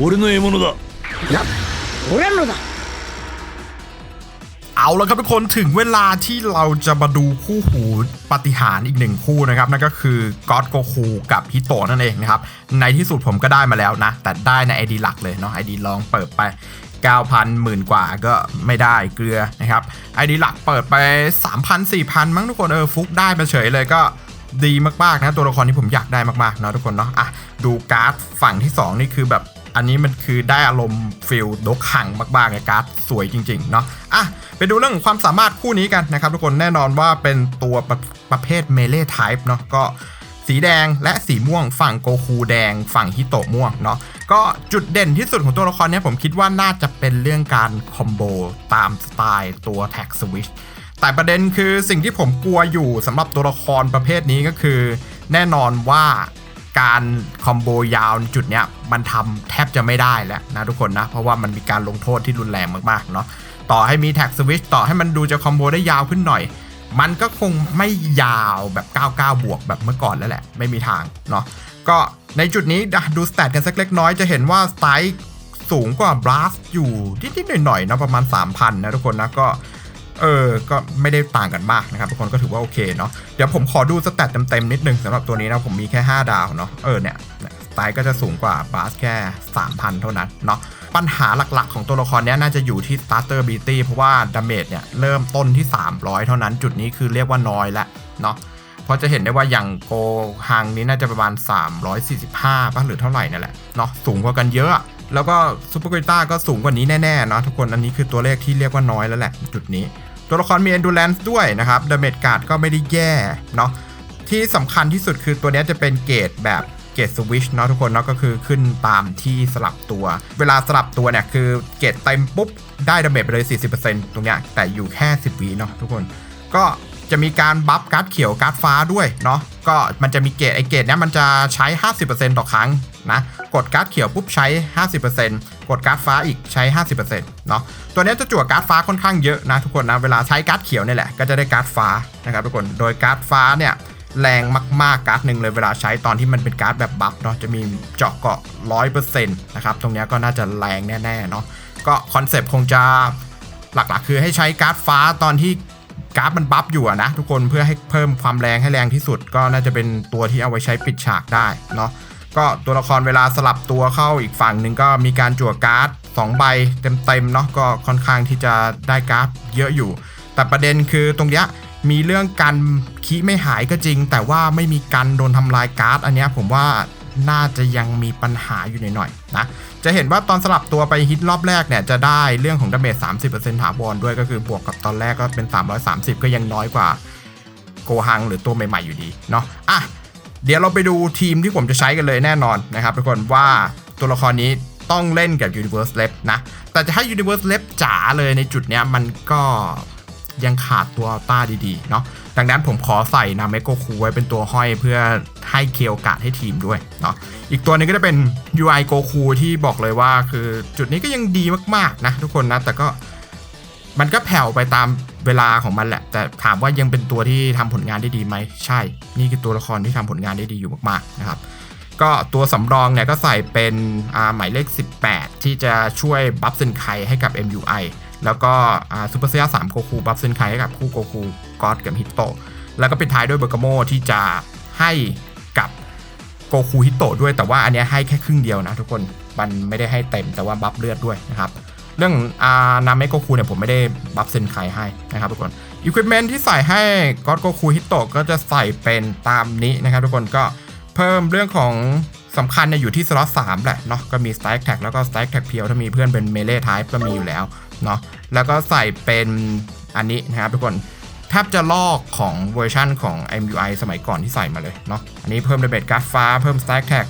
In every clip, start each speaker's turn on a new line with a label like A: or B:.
A: 俺の獲物だ
B: な俺のだ
C: เอาละครับทุกคนถึงเวลาที่เราจะมาดูคู่หูปาฏิหารย์อีกหนึ่งคู่นะครับ นั่นก็คือก็อดโกคูกับฮิโตะนั่นเองนะครับ ในที่สุดผมก็ได้มาแล้วนะ แต่ได้ในไอดีหลักเลยเนาะไอดีลองเปิดไป 9,000หมื่นกว่าก็ไม่ได้เกลือนะครับไอดีหลักเปิดไป 3,000 4,000 มั้งทุกคนเออฟุกได้มาเฉยเลยก็ดีมากๆนะตัวละครที่ผมอยากได้มากๆเนาะทุกคนเนาะอ่ะดูการ์ดฝั่งที่ 2 นี่คือแบบ อันนี้มันคือได้อารมณ์ฟิลดกขังมากๆเลยการ์ดสวยจริง ๆ เนาะอะไปดูเรื่องของความสามารถคู่นี้กันนะครับทุกคนแน่นอนว่าเป็นตัวประประเภทเมเล่ไทป์เนาะก็สีแดงและสีม่วงฝั่งโกคูแดงฝั่งฮิโตะม่วงเนาะก็จุดเด่นที่สุดของตัวละครเนี้ยผมคิดว่าน่าจะเป็นเรื่องการคอมโบตามสไตล์ตัวแท็กสวิชแต่ประเด็นคือสิ่งที่ผมกลัวอยู่สำหรับตัวละครประเภทนี้ก็คือ แน่นอนว่า การคอมโบยาวจุดเนี้ยมันทำแทบจะไม่ได้แล้วนะทุกคนนะ เพราะว่ามันมีการลงโทษที่รุนแรงมากๆเนาะต่อให้มีแท็กสวิชต่อให้มันดูจะคอมโบได้ยาวขึ้นหน่อย มันก็คงไม่ยาวแบบ 99 บวกแบบเมื่อก่อนแล้วแหละ ไม่มีทางเนาะก็ในจุดนี้ดูสแตทกันสักเล็กน้อยจะเห็นว่าสไตล์สูงกว่าบลัสอยู่นิดๆหน่อยๆเนาะประมาณ 3,000 นะทุกคนนะก็ เออ ก็ไม่ได้ต่างกันมากนะครับทุกคนก็ถือว่าโอเคเนาะ เดี๋ยวผมขอดูสแตทเต็มๆนิดนึงสำหรับตัวนี้นะผมมีแค่ 5 ดาวเนาะ เออเนี่ยสไตล์ก็จะสูงกว่าบาสแค่ 3,000 เท่านั้นเนาะ ปัญหาหลักๆของตัวละครนี้น่าจะอยู่ที่ starter ability เพราะว่าดาเมจเนี่ยเริ่มต้นที่ 300 เท่านั้น จุดนี้คือเรียกว่าน้อยแล้วเนาะเพราะจะเห็นได้ว่าอย่างโกฮังนี้น่าจะประมาณ 345ป่ะหรือเท่าไหร่นั่นแหละเนาะสูงกว่ากันเยอะ แล้วก็ซูเปอร์กริต้าก็สูงกว่านี้แน่ๆเนาะทุกคนอันนี้คือตัวเลขที่เรียกว่าน้อยแล้วแหละ จุดนี้ ตัวละครมี endurance ด้วยนะครับดาเมจการ์ดก็ไม่ได้แย่เนาะที่สำคัญที่สุดคือตัวนี้จะเป็นเกรดแบบเกรดสวิชเนาะทุกคนเนาะก็คือขึ้นตามที่สลับตัว เวลาสลับตัวเนี่ยคือเกรดเต็มปุ๊บ ได้ดาเมจไปเลย 40%ตรงเนี้ยแต่อยู่แค่ 10วิเนาะทุกคน ก็ จะมีการบัฟการ์ดเขียวการ์ดฟ้าด้วยเนาะก็มันจะมีเกรดไอเกรดเนี้ยมันจะใช้ 50%ต่อครั้งนะกดการ์ดเขียวปุ๊บใช้ 50%กดการ์ดฟ้าอีกใช้ 50%เนาะตัวเนี้ยจะจั่วการ์ดฟ้าค่อนข้างเยอะนะทุกคนนะเวลาใช้การ์ดเขียวนี่แหละก็จะได้การ์ดฟ้านะครับทุกคนโดยการ์ดฟ้าเนี่ยแรงมากๆการ์ดหนึ่งเลยเวลาใช้ตอนที่มันเป็นการ์ดแบบบัฟเนาะจะมีเจาะเกาะ 100%นะครับตรงเนี้ยก็น่าจะแรงแน่ๆเนาะก็คอนเซปต์คงจะหลักๆ คือให้ใช้การ์ดฟ้าตอนที่ การ์ดมันบัฟอยู่อะนะทุกคนเพื่อให้เพิ่มความแรงให้แรงที่สุด ก็น่าจะเป็นตัวที่เอาไว้ใช้ปิดฉากได้เนาะก็ตัวละครเวลาสลับตัวเข้าอีกฝั่งหนึ่งก็มีการจั่วการ์ด2ใบเต็มๆเนาะก็ค่อนข้างที่จะได้การ์ดเยอะอยู่ แต่ประเด็นคือตรงเนี้ยมีเรื่องการคีไม่หายก็จริง แต่ว่าไม่มีการโดนทำลายการ์ดอันเนี้ยผมว่าน่าจะยังมีปัญหาอยู่หน่อยๆนะ จะเห็นว่าตอนสลับตัวไปฮิตรอบแรกเนี่ยจะได้เรื่องของดาเมจ30%ถาวรด้วยก็คือบวกกับตอนแรกก็เป็น 330 ก็ยังน้อยกว่าโกฮังหรือตัวใหม่ๆอยู่ดีเนาะอะเดี๋ยวเราไปดูทีมที่ผมจะใช้กันเลยแน่นอนนะครับทุกคนว่าตัวละครนี้ต้องเล่นกับ Universe l e p นะ แต่จะให้ Universe l e p จ๋าเลยในจุดเนี้ยมันก็ยังขาดตัวต้าดีๆ เนาะ ดังนั้นผมขอใส่นาเมโกคูไว้เป็นตัวห้อยเพื่อให้เคลียร์โอกาสให้ทีมด้วยเนาะอีกตัวนึงก็จะเป็น UI Goku ที่บอกเลยว่าคือจุดนี้ก็ยังดีมากๆนะทุกคนนะแต่ก็มันก็แผ่วไปตามเวลาของมันแหละ แต่ถามว่ายังเป็นตัวที่ทำผลงานได้ดีไหมใช่ นี่คือตัวละครที่ทำผลงานได้ดีอยู่มากๆนะครับก็ตัวสำรองเนี่ยก็ใส่เป็นอาหมายเลข 18 ที่จะช่วยบัฟเซนไคให้กับ MUI แล้วก็ซูเปอร์เซียสามโกคูบัฟเซนไคให้กับคู่โกคูกอดกับฮิตโตแล้วก็ปิดท้ายด้วยเบอร์กโมที่จะให้กับโกคูฮิตโตด้วย แต่ว่าอันนี้ให้แค่ครึ่งเดียวนะทุกคนมันไม่ได้ให้เต็มแต่ว่าบัฟเลือดด้วยนะครับเรื่องอานาเมโกคูเนี่ยผมไม่ได้บัฟเซนไคให้นะครับทุกคนอุปกรณ์ที่ใส่ให้ก็อดโกคูฮิตโตก็จะใส่เป็นตามนี้นะครับทุกคนก็เพิ่มเรื่องของ สำคัญเนี่ยอยู่ที่สล็อต3แหละเนาะก็มี Strike Tag แล้วก็ Strike Tag เพียวถ้ามีเพื่อนเป็น Melee Type ก็มีอยู่แล้วเนาะแล้วก็ใส่เป็นอันนี้นะครับทุกคนแทบจะลอกของเวอร์ชั่นของ MUI สมัยก่อนที่ใส่มาเลยเนาะอันนี้เพิ่มเดเบตการ์ดฟ้าเพิ่ม Strike Tag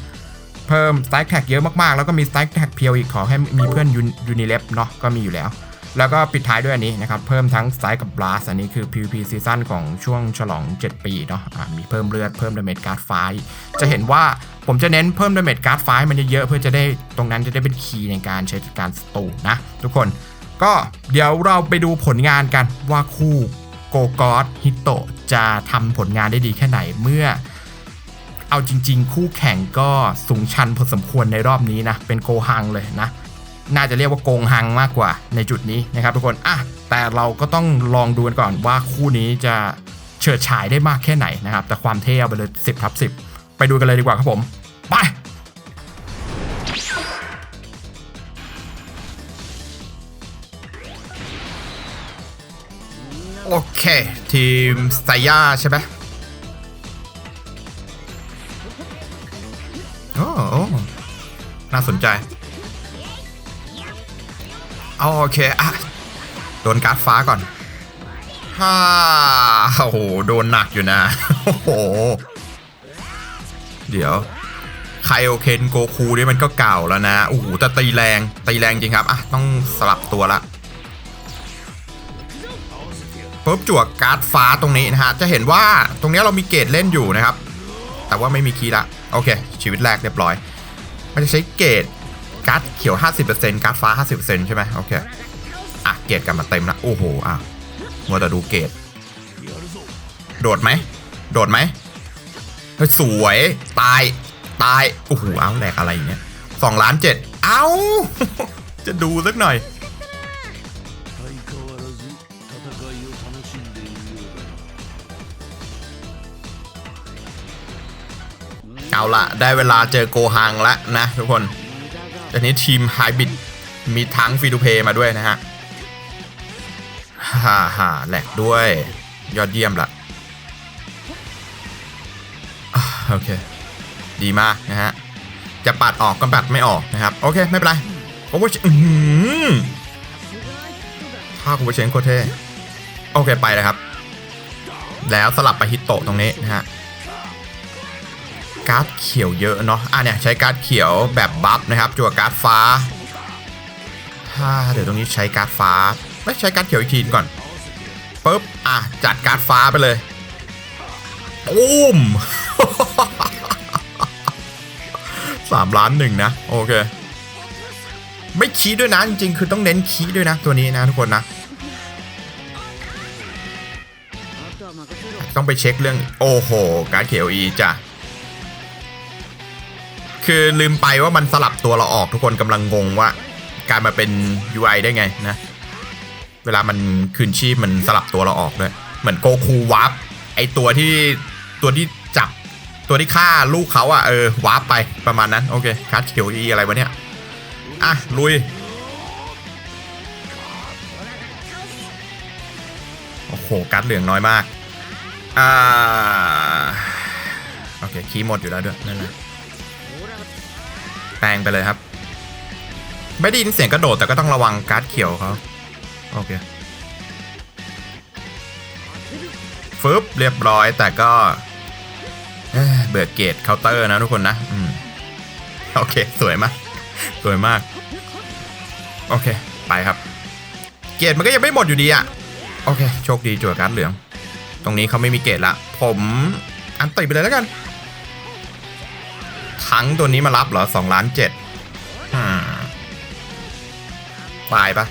C: เพิ่ม Strike Tag เยอะมากๆ แล้วก็มี Strike Tag เพียวอีกขอให้มีเพื่อนยูนิเลฟเนาะก็มีอยู่แล้ว แล้วก็ปิดท้ายด้วยอันนี้นะครับเพิ่มทั้ง Strike กับ Blast อันนี้คือ PVP ซีซั่นของช่วงฉลอง 7 ปีเนาะะมีเพิ่มเลือดเพิ่มดาเมจการ์ดไฟจะเห็นว่าผมจะเน้นเพิ่มดาเมจการ์ดไฟมันเยอะๆเพื่อจะได้ตรงนั้นจะได้เป็นคีย์ในการใช้จัดการสตูนะทุกคนก็เดี๋ยวเราไปดูผลงานกันว่าคู่โกกอสฮิโตจะทำผลงานได้ดีแค่ไหนเมื่อ เอาจริง ๆ คู่แข่งก็สูงชันพอสมควรในรอบนี้นะเป็นโกหังเลยนะ น่าจะเรียกว่าโกงหังมากกว่าในจุดนี้นะครับทุกคนอะแต่เราก็ต้องลองดูกันก่อนว่าคู่นี้จะเฉิดฉายได้มากแค่ไหนนะครับ แต่ความเท่เอาไปเลย10ทับ10 ไปดูกันเลยดีกว่าครับผม ไปโอเค ทีมสไตย่าใช่ไหมโอ้โอ้น่าสนใจ เอาโอเคอะโดนการ์ดฟ้าก่อนฮ่าโอ้โหโดนหนักอยู่นะโอ้โหเดี๋ยวไคโอเคนโกคูนี่มันก็เก่าแล้วนะโอ้โหแต่ตีแรงตีแรงจริงครับอะต้องสลับตัวละปุ๊บจั่วการ์ดฟ้าตรงนี้นะฮะจะเห็นว่าตรงนี้เรามีเกรดเล่นอยู่นะครับ แต่ว่าไม่มีคีย์ละโอเค ชีวิตแรกเรียบร้อย มันจะใช้เกรด การ์ดเขียว 50%การ์ดฟ้า 50%ใช่ไหมโอเค อะ เกรดกันมาเต็มละโอ้โห อะมัวแต่ดูเกรดโดดไหม โดดไหม สวย ตาย ตาย โอ้โห เอาแหลกอะไรอย่างเงี้ยสองล้านเจ็ด เอาจะดูสักหน่อย เอาละได้เวลาเจอโกฮังแล้วนะทุกคน ตอนนี้ทีมไฮบิดมีทั้งฟรีดูเพย์มาด้วยนะฮะฮ่าฮ่าแหลกด้วย ยอดเยี่ยมละอ่าโอเค ดีมากนะฮะ จะปัดออกก็ปัดไม่ออกนะครับ โอเค ไม่เป็นไรโอ้โหอื้อหือท่ากูเชนโคเท่โอเคไปเลยครับ แล้วสลับไปฮิตโตะตรงนี้นะฮะ การ์ดเขียวเยอะเนาะอะเนี่ยใช้การ์ดเขียวแบบบัฟนะครับจั่วการ์ดฟ้า ถ้าเดี๋ยวตรงนี้ใช้การ์ดฟ้าไม่ใช้การ์ดเขียวอีกทีก่อนปุ๊บอะจัดการ์ดฟ้าไปเลยตุ้มสามล้านหนึ่งนะโอเคไม่คีด้วยนะจริงๆ คือต้องเน้นคีด้วยนะตัวนี้นะทุกคนนะต้องไปเช็คเรื่องโอ้โห การเขียวอีจ้ะ คือลืมไปว่ามันสลับตัวเราออกทุกคนกำลังงงว่า การมาเป็น UI ได้ไงนะ เวลามันคืนชีพมันสลับตัวเราออกด้วย เหมือนโกคูวาร์ปไอตัวที่ตัวที่จับตัวที่ฆ่าลูกเขาอะเออวาร์ปไปประมาณนั้น โอเคการ์ดเขียวอีอะไรวะเนี่ย อะ ลุย โอ้โหการ์ดเหลืองน้อยมาก อ่า โอเค คีย์หมดอยู่แล้วด้วย นั่นแหละ แปลงไปเลยครับ ไม่ได้ยินเสียงกระโดดแต่ก็ต้องระวังการ์ดเขียวเขาโอเคฟึบเรียบร้อยแต่ก็เบื่อเกตเคาน์เตอร์นะทุกคนนะอืมโอเค สวยมาก สวยมาก โอเค ไปครับ เกตมันก็ยังไม่หมดอยู่ดีอะโอเค โชคดีจั่วการ์ดเหลือง ตรงนี้เขาไม่มีเกตละ ผมอันติไปเลยแล้วกัน ทั้งตัวนี้มารับเหรอสองล้านเจ็ดตายปะ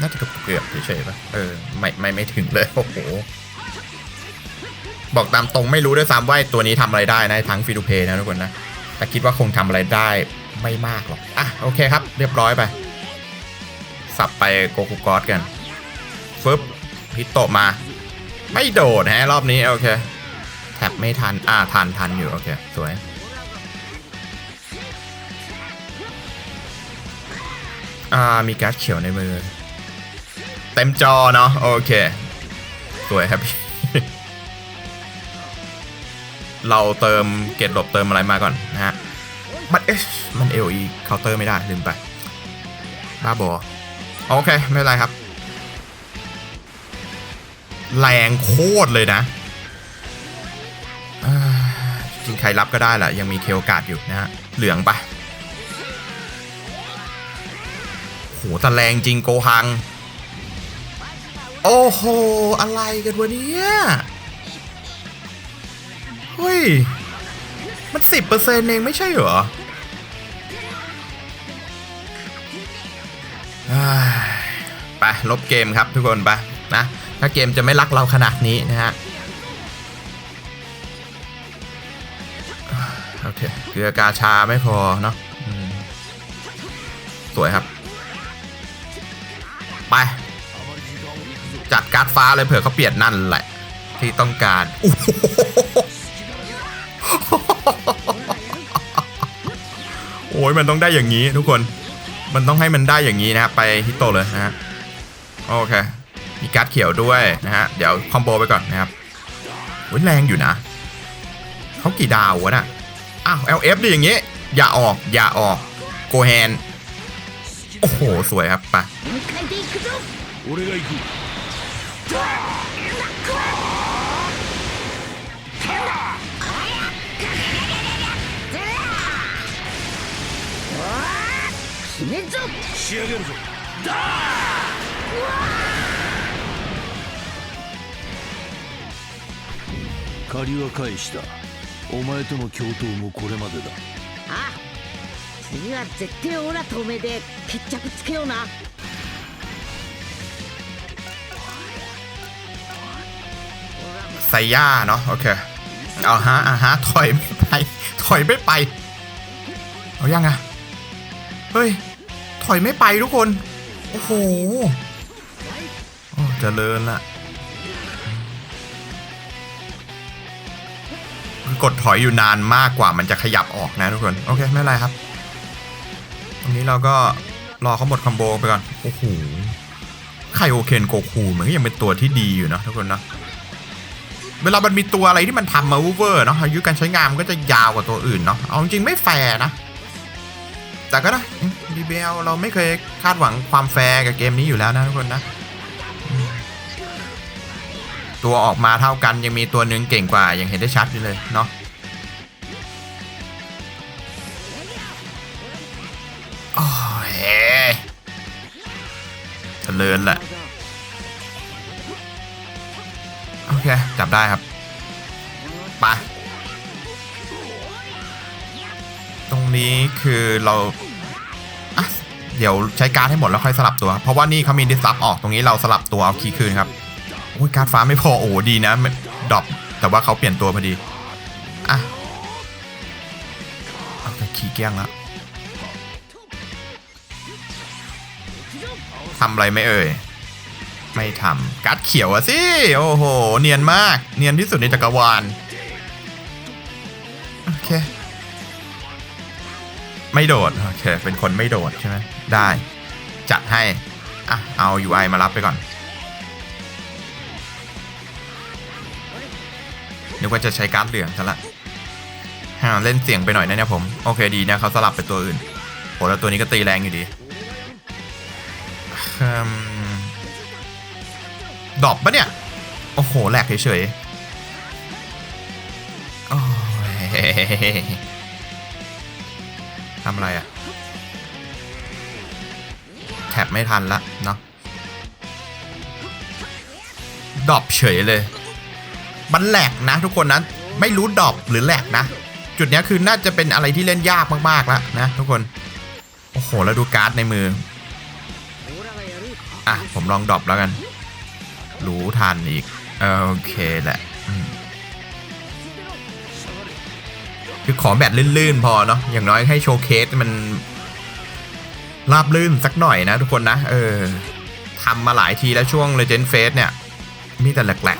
C: น่าจะเกือบๆเฉยๆปะเออไม่ไม่ไม่ถึงเลยโอ้โหบอกตามตรงไม่รู้ด้วยซ้ำว่าไอ้ตัวนี้ทำอะไรได้นะทั้งฟิดูเพย์นะทุกคนนะ แต่คิดว่าคงทำอะไรได้ไม่มากหรอก อะ โอเคครับ เรียบร้อยไป สับไปโกคุกอสกันฟึบพิตโตะมา ไม่โดดฮะรอบนี้ โอเค แท็บไม่ทัน อ่าทันทันอยู่ โอเค สวย อ่ามีการ์ดเขียวในมือ เต็มจอเนาะโอเคสวยครับเราเติมเกตหลบเติมอะไรมาก่อนนะฮะ มันเอ๊ะมัน LE เคาน์เตอร์ไม่ได้ลืมไปบ้าบอโอเค ไม่เป็นไรครับ แรงโคตรเลยนะจริงใครรับก็ได้แหละยังมีเคโอกาสอยู่นะฮะ เหลืองไป หแต่แรงจริงโกฮัง โอ้โห อะไรกันวะเนี่ยเฮ้ย มันสิบเปอร์เซ็นต์เองไม่ใช่เหรอไปลบเกมครับทุกคนไปนะ ถ้าเกมจะไม่รักเราขนาดนี้นะฮะ โอเค เกลือกาชาไม่พอเนาะสวยครับ ไป จัดการ์ดฟ้าเลยเผื่อเขาเปลี่ยนนั่นแหละ ที่ต้องการโอ้ยมันต้องได้อย่างนี้ทุกคนมันต้องให้มันได้อย่างนี้นะครับไปฮิตโตเลยนะฮะโอเคมีการ์ดเขียวด้วยนะฮะเดี๋ยวคอมโบไปก่อนนะครับโอ้ยแรงอยู่นะเขากี่ดาววะน่ะอ้าว LF ดิอย่างงี้ อย่าออกอย่าออกโกแฮน โอ้โห สวยครับ ไป
B: 全開でいくぞ
A: 俺が行く
B: 決めんぞ
A: 仕上げるぞ借りは返したお前との共闘もこれまでだ
B: ああ 次は絶対オラとおめで決着つけような
C: ไซย่าเนาะโอเค เอาฮะอ่าฮะ ถอยไม่ไป ถอยไม่ไป เอายังอะเฮ้ย ถอยไม่ไปทุกคน โอ้โหโอ้เจริญละกดถอยอยู่นานมากกว่ามันจะขยับออกนะทุกคน โอเค ไม่เป็นไรครับ ตรงนี้เราก็รอเขาหมดคอมโบไปก่อน โอ้โหไคโอเคนโกคูมันก็ยังเป็นตัวที่ดีอยู่เนอะทุกคนเนอะเวลามันมีตัวอะไรที่มันทำมาวูเวอร์เนาะอายุการใช้งานมันก็จะยาวกว่าตัวอื่นเนาะ เอาจริงๆไม่แฟร์นะ แต่ก็นะดีเบลเราไม่เคยคาดหวังความแฟร์กับเกมนี้อยู่แล้วนะทุกคนนะอืมตัวออกมาเท่ากันยังมีตัวหนึ่งเก่งกว่ายังเห็นได้ชัดอยู่เลยเนาะ เจริญแหละ โอเค จับได้ครับไปตรงนี้คือเราเดี๋ยวใช้การให้หมดแล้วค่อยสลับตัว เพราะว่านี่เขามีดิสซับออกตรงนี้เราสลับตัวเอาคีย์คืนครับโอ้ยการฟ้าไม่พอโอ้ดีนะดรอปแต่ว่าเขาเปลี่ยนตัวพอดีอะเอาแต่คีย์เกี้ยงแล้วำอะไรไม่เอ่ย ไม่ทำการ์ดเขียวอะสิ โอ้โห เนียนมาก เนียนที่สุดในจักรวาล โอเค ไม่โดด โอเค เป็นคนไม่โดดใช่ไหม ได้ จัดให้ อะ เอา UI มารับไปก่อน นึกว่าจะใช้การ์ดเหลืองซะละฮ่าเล่นเสียงไปหน่อยนะเนี่ยผม โอเคดีนะเขาสลับไปตัวอื่นโหแล้วตัวนี้ก็ตีแรงอยู่ดี ดอบปะเนี่ย โอ้โหแหลกเฉยๆทำอะไรอะแทบไม่ทันละเนาะดอบเฉยเลย มันแหลกนะทุกคนนะไม่รู้ดอบหรือแหลกนะ จุดนี้คือน่าจะเป็นอะไรที่เล่นยากมากๆแล้วนะทุกคน โอ้โห แล้วดูการ์ดในมือ อะ ผมลองดรอปแล้วกัน รู้ทันอีก โอเคแหละคือขอแบตลื่นๆ พอเนาะอย่างน้อยให้โชว์เคสมันราบลื่นสักหน่อยนะทุกคนนะ เออทำมาหลายทีแล้วช่วง Legend Face เนี่ย มีแต่แหลก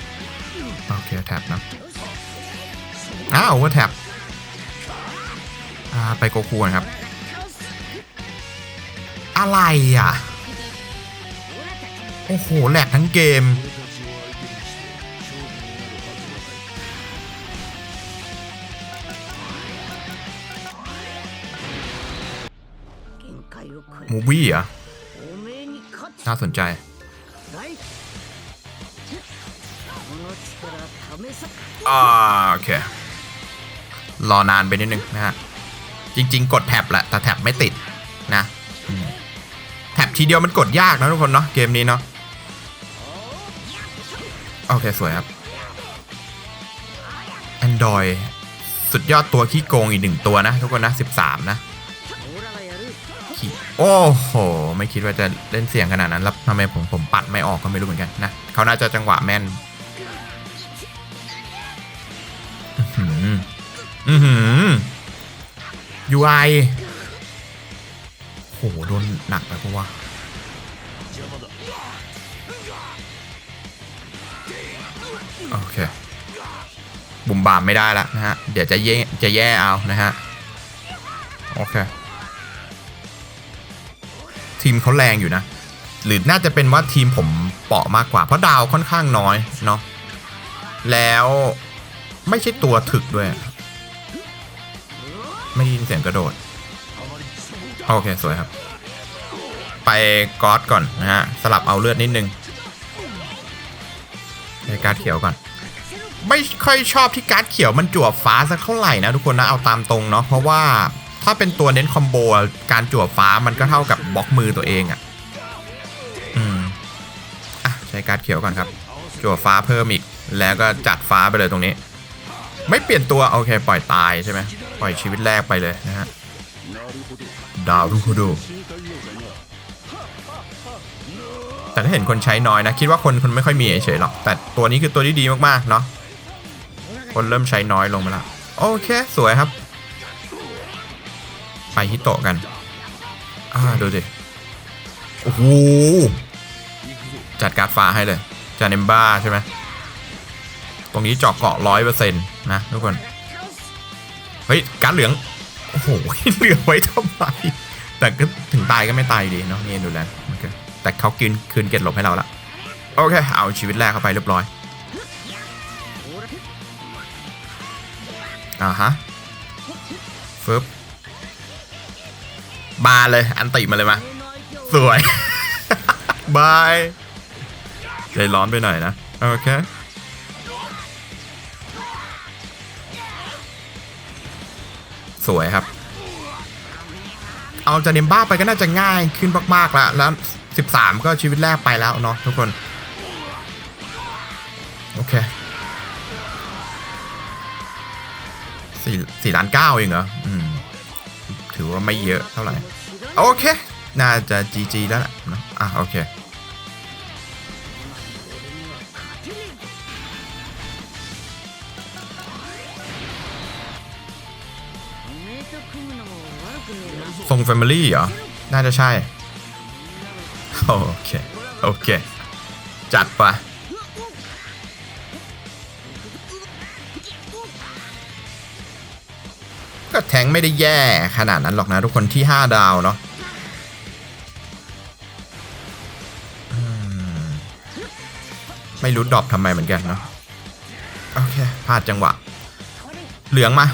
C: ๆ โอเคแท็บนะอ้าวว่าแท็บอ่าไปโกคูนครับ อะไรอะ โอ้โหแหลกทั้งเกม มูวี่เหรน่าสนใจ อ่าโอเค รอนานไปนิดนึงนะฮะ จริง ๆ กดแท็บแหละแต่แท็บไม่ติดนะ แท็บทีเดียวมันกดยากนะทุกคนเนาะเกมนี้เนาะ โอเค สวยครับ Android สุดยอดตัวขี้โกงอีกหนึ่งตัวนะ ทุกคนนะ 13 นะ โอ้โห ไม่คิดว่าจะเล่นเสียงขนาดนั้น แล้วทำไมผมผมปัดไม่ออกก็ไม่รู้เหมือนกันนะ เขาน่าจะจังหวะแม่น อือหือืม UI โหโดนหนักไป
A: เพราะ
C: ว่า บุ่มบามไม่ได้แล้วนะฮะ เดี๋ยวจะแย่จะแย่เอานะฮะ โอเค ทีมเขาแรงอยู่นะ หรือน่าจะเป็นว่าทีมผมเปราะมากกว่า เพราะดาวค่อนข้างน้อยเนาะ แล้วไม่ใช่ตัวถึกด้วย ไม่ได้ยินเสียงกระโดด โอเค สวยครับ ไปก๊อตก่อนนะฮะ สลับเอาเลือดนิดนึงไปการเขียวก่อน ไม่ค่อยชอบที่การ์ดเขียวมันจั่วฟ้าสักเท่าไหร่นะทุกคนนะเอาตามตรงเนาะเพราะว่าถ้าเป็นตัวเน้นคอมโบการจั่วฟ้ามันก็เท่ากับบล็อกมือตัวเองอะ่ะอืมอะใช้การ์ดเขียวก่อนครับ จั่วฟ้าเพิ่มอีก แล้วก็จัดฟ้าไปเลยตรงนี้ ไม่เปลี่ยนตัวโอเค ปล่อยตายใช่ไหมปล่อยชีวิตแรกไปเลยนะฮะดาวรุคุดูแต่ถ้าเห็นคนใช้น้อยนะ คิดว่าคนคนไม่ค่อยมีเฉยๆหรอกแต่ตัวนี้คือตัวที่ดีมากๆเนาะ คนเริ่มใช้น้อยลงไปแล้ว โอเค สวยครับ ไปฮิโตะกัน อ่า ดูดิ โอ้โห จัดการฟ้าให้เลย จาเนมบ้าใช่ไหม ตรงนี้เจาะเกาะร้อยเปอร์เซ็นต์นะทุกคน เฮ้ย การเหลือง โอ้โห เหลือไว้ทำไม แต่ก็ถึงตายก็ไม่ตายดีเนาะนี่ดูแลแต่เขากินคืนเกตหลบให้เราละ โอเค เอาชีวิตแรกเข้าไปเรียบร้อย อ่าฮะฟึบบาเลย อันติมาเลยมา สวย บายใจร้อนไปหน่อยนะ โอเค สวยครับ เอาจาเนมบ้าไปก็น่าจะง่ายขึ้นมากๆแล้วแล้ว 13 ก็ชีวิตแรกไปแล้วเนาะทุกคน สี่สี่ล้านเก้าเองเหรออืมถือว่าไม่เยอะเท่าไหร่ โอเค น่าจะ GG แล้วล่ะนะอะ โอเคทรง Family เหรอ น่าจะใช่ โอเค โอเค จัดไป ก็แทงไม่ได้แย่ขนาดนั้นหรอกนะทุกคนที่ 5 ดาวเนาะมไม่รู้ดรอปทำไมเหมือนกันเนาะโอเคพลาดจังหวะ เหลืองมา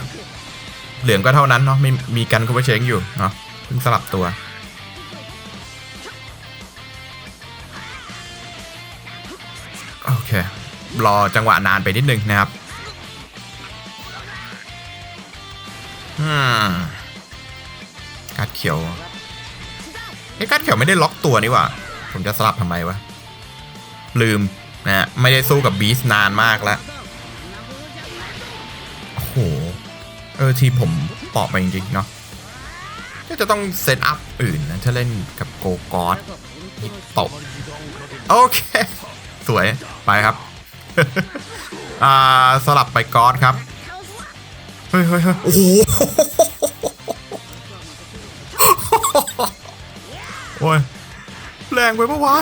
C: เหลืองก็เท่านั้นเนาะไม่มีกันก็ไปเชงอยู่เนาะเพิ่งสลับตัวโอเครอจังหวะนานไปนิดนึงนะครับ การ์ดเขียวไอ้การ์ดเขียวไม่ได้ล็อกตัวนี่หว่า ผมจะสลับทำไมวะ ลืมนะไม่ได้สู้กับบีสนานมากแล้วโอ้โห เออทีผมปอกไปจริงๆเนาะก็จะต้องเซตอัพอื่นนะถ้าเล่นกับโกกอสตกโอเค สวย ไปครับ อ่า สลับไปกอสครับ เฮ้ยเฮ้ยเฮ้ยโอ้โหโอ้ยแรงไปปะวะ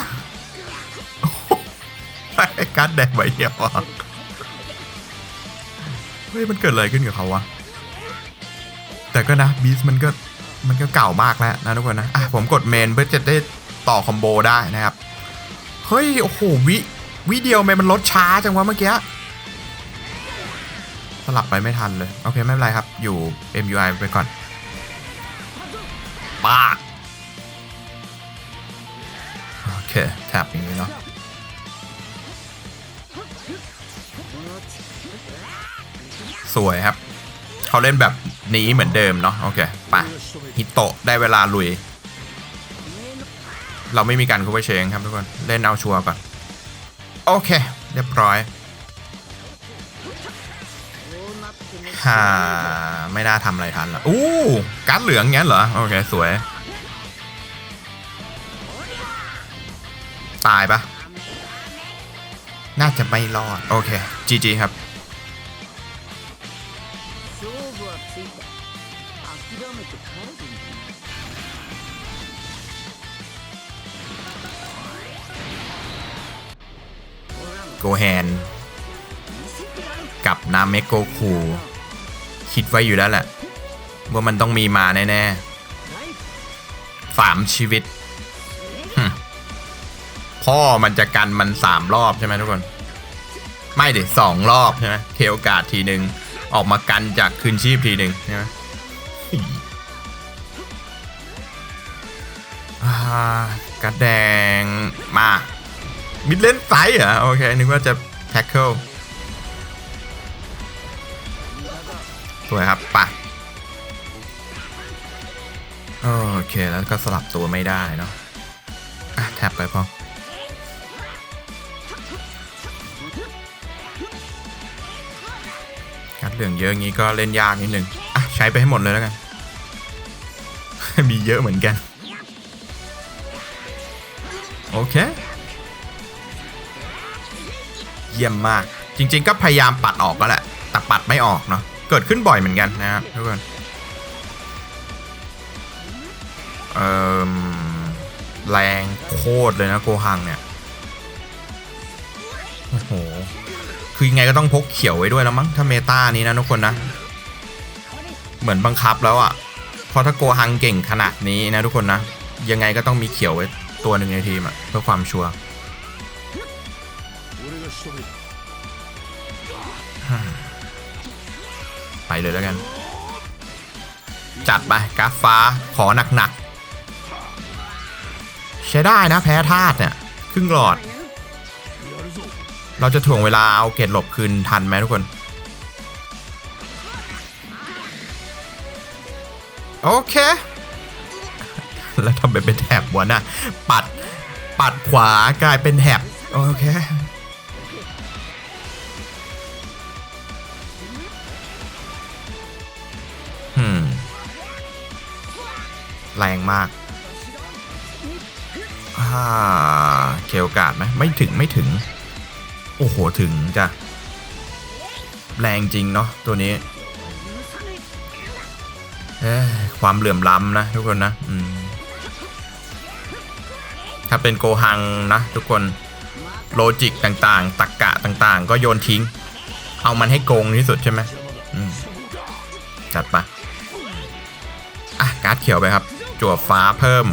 C: การแดงใบเดียวอะเฮ้ยมันเกิดอะไรขึ้นกับเขาวะแต่ก็นะบีสมันก็มันก็เก่ามากแล้วนะทุกคนนะอะผมกดเมนเพื่อจะได้ต่อคอมโบได้นะครับ เฮ้ย โอ้โห วิ วิเดียวเมนมันลดช้าจังวะเมื่อกี้ ลับไปไม่ทันเลย โอเค ไม่เป็นไรครับ อยู่ MUI ไปก่อนปาโอเคแท็บอย่างนี้เนาะสวยครับ เขาเล่นแบบนี้เหมือนเดิมเนาะโอเคไปฮิตโตะได้เวลาลุย เราไม่มีการคูเปเชงครับทุกคน เล่นเอาชัวร์ก่อน โอเค เรียบร้อย ฮ่าไม่น่าทำอะไรทันหรออู้การเหลืองงั้นเหรอ โอเค สวย ตายปะน่าจะไม่รอด โอเค จีจีครับ โกแฮน กับนาเมโกคู คิดไว้อยู่แล้วแหละว่ามันต้องมีมาแน่ๆสามชีวิต พ่อมันจะกันมันสามรอบใช่ไหมทุกคน ไม่ดิสองรอบใช่ไหมเทโอกาสทีหนึ่งออกมากันจากคืนชีพทีหนึ่งใช่ไหมกระแดงมา มิดเลนไซด์เหรอ โอเค นึกว่าจะแท็กเกิล สวยครับปะโอเคแล้วก็สลับตัวไม่ได้เนาะอะแท็บไปพอการเหลืองเยอะงี้ก็เล่นยากนิดนึงอะใช้ไปให้หมดเลยแล้วกัน มีเยอะเหมือนกัน โอเค เยี่ยมมาก จริง ๆ ก็พยายามปัดออกก็แหละ แต่ปัดไม่ออกเนาะ กิดขึ้นบ่อยเหมือนกันนะครับทุกคนเอ่อแรงโคตรเลยนะโกหังเนี่ยโอ้โหคือยังไงก็ต้องพกเขียวไว้ด้วยแล้วมั้งถ้าเมตานี้นะทุกคนนะ เหมือนบังคับแล้วอะ่ะเพราะถ้าโกหังเก่งขนาดนี้นะทุกคนนะ ยังไงก็ต้องมีเขียวไว้ตัวหนึ่งในทีมอะเพื่อความชัวร์ เลยแล้วกัน จัดไปกราฟฟ้าขอหนักๆ ใช้ได้นะแพ้ธาตุเนี่ย ครึ่งหลอด เราจะถ่วงเวลาเอาเกตหลบคืนทันไหมทุกคน โอเค แล้วทำไปเป็นแถบหัวหน่ะปัดปัดขวากลายเป็นแถบโอเค แรงมากอ่าเคโอกาสไหมไม่ถึงไม่ถึง โอ้โห ถึงจ้ะ แรงจริงเนาะตัวนี้เอ้ความเหลื่อมล้ำนะทุกคนนะถ้าเป็นโกหังนะทุกคนโลจิกต่างๆตักกะต่างๆ ก็โยนทิ้ง เอามันให้โกงที่สุดใช่ไหมมจัดไปอะการ์ดเขียวไปครับ จั่วฟ้าเพิ่ม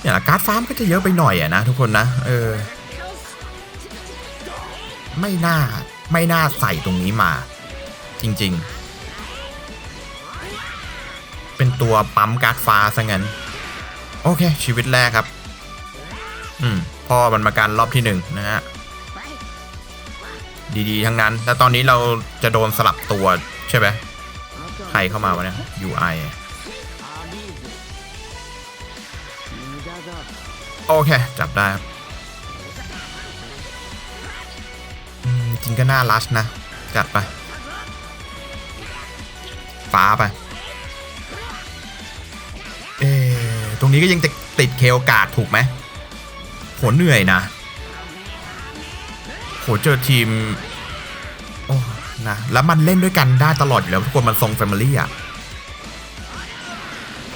C: เนี่ยการ์ดฟ้ามนก็จะเยอะไปหน่อยอะนะทุกคนนะ เออ ไม่น่า ไม่น่าใส่ตรงนี้มา จริง ๆ เป็นตัวปั๊มการ์ดฟ้าซะงั้น โอเค ชีวิตแรกครับ อืมพ่อมันมาการรอบที่หนึ่งนะฮะ ดี ๆ ทั้งนั้น แล้วตอนนี้เราจะโดนสลับตัวใช่ไหม ใครเข้ามาวะเนี่ย UI โอเค จับได้ครับจริงก็น่ารัชนะ จัดไป ฟ้าไป เอตรงนี้ก็ยังจะติดเคลกาดถูกไหมโหเหนื่อยนะโหเจอทีม นะ แล้วมันเล่นด้วยกันได้ตลอดอยู่แล้วทุกคนมันทรงแฟมิลี่อะ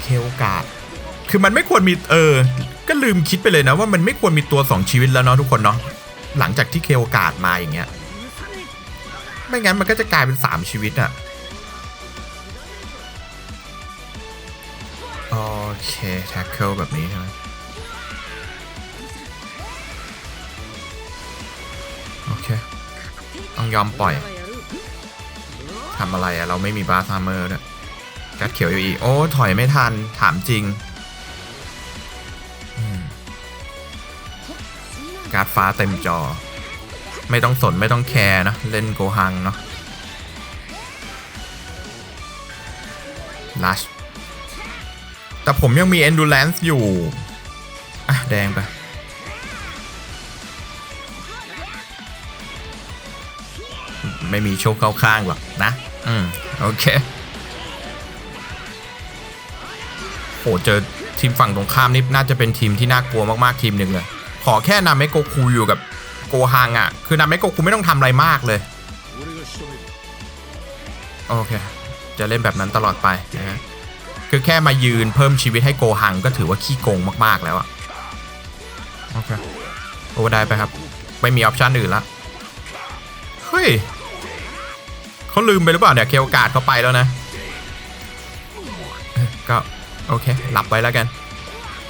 C: เคโอกาส คือมันไม่ควรมีเออ ก็ลืมคิดไปเลยนะว่ามันไม่ควรมีตัวสองชีวิตแล้วเนาะทุกคนเนาะหลังจากที่เคโอกาสมาอย่างเงี้ย ไม่งั้นมันก็จะกลายเป็นสามชีวิตอะโอเคแท็กเกิลแบบนี้ใช่ไหมโอเค ต้องยอมปล่อย ทำอะไรอะเราไม่มีบาร์ซาเมอร์ด้วยกัดเขียวอยู่อีโอ้ถอยไม่ทันถามจริงการ์ดฟ้าเต็มจอ ไม่ต้องสนไม่ต้องแคร์นะ เล่นโกหังเนาะลัชแต่ผมยังมี endurance อยู่ อะ แดงไป ไม่มีโชคเข้าข้างหรอกนะ โอเคโหเจอทีมฝั่งตรงข้ามนี่น่าจะเป็นทีมที่น่ากลัวมากๆทีมหนึ่งเลย ขอแค่นาเมโกคูอยู่กับโกฮังอะ คือนาเมโกคูไม่ต้องทำอะไรมากเลย โอเค จะเล่นแบบนั้นตลอดไปนะฮะคือแค่มายืนเพิ่มชีวิตให้โกฮังก็ถือว่าขี้โกงมากๆแล้วอะโอเคโอได้ไปครับ ไม่มีออปชั่นอื่นละ เฮ้ย เขาลืมไปหรือเปล่าเนี่ยเคลโอกาสเขาไปแล้วนะก็โอเคหลับไปแล้วกัน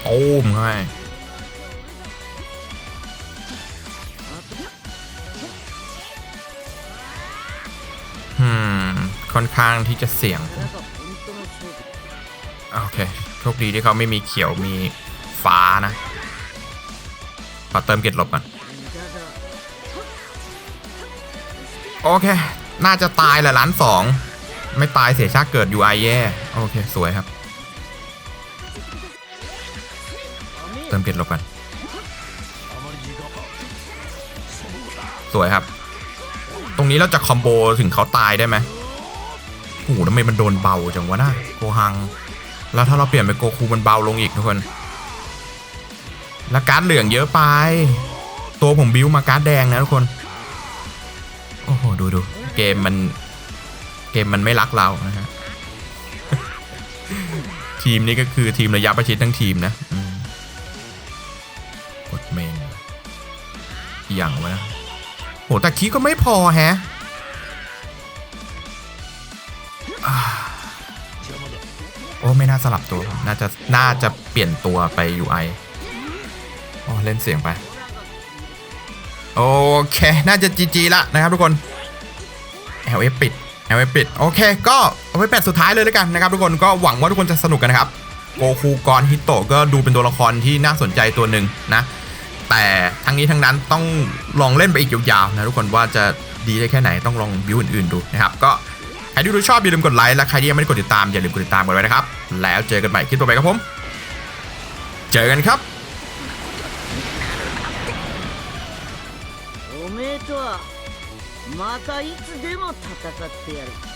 C: โอ้มเข้าไค่อนข้างที่จะเสี่ยง โอเค โชคดีที่เขาไม่มีเขียวมีฟ้านะ ขอเติมเกล็ดลบก่อน โอเค น่าจะตายแหละล้านสอง ไม่ตายเสียชาเกิดอยู่ไอแย่ โอเค สวยครับ เติมเกล็ดลบกัน สวยครับ ตรงนี้เราจะคอมโบถึงเขาตายได้ไหมโอ้โหทำไมมันโดนเบาจังวะน่าโกฮัง แล้วถ้าเราเปลี่ยนไปโกคูมันเบาลงอีกทุกคน แล้วการ์ดเหลืองเยอะไป ตัวผมบิวมาการ์ดแดงนะทุกคน ดูดูเกมมัน เกมมันไม่รักเรานะฮะทีมนี้ก็คือทีมระยะประชิดทั้งทีมนะกดเมนอย่างวะโหแต่คีก็ไม่พอแฮะโอ้ไม่น่าสลับตัว น่าจะน่าจะเปลี่ยนตัวไป UI อ๋อเล่นเสียงไป โอเค น่าจะจีจีละนะครับทุกคน LF ปิด LF ปิด โอเค ก็เอาไว้แปดสุดท้ายเลยแล้วกันนะครับทุกคน ก็หวังว่าทุกคนจะสนุกกันนะครับ โกคูกรฮิโตะก็ดูเป็นตัวละครที่น่าสนใจตัวหนึ่งนะ แต่ทั้งนี้ทั้งนั้นต้องลองเล่นไปอีกยาวๆนะทุกคนว่าจะดีได้แค่ไหนต้องลองบิวอื่นๆดูนะครับ ก็ใครที่ดูชอบอย่าลืมกดไลค์และใครที่ยังไม่ได้กดติดตามอย่าลืมกดติดตามกันไว้นะครับ แล้วเจอกันใหม่คลิปต่อไปครับผม เจอกันครับ
B: おめえとは またいつでも戦ってやる。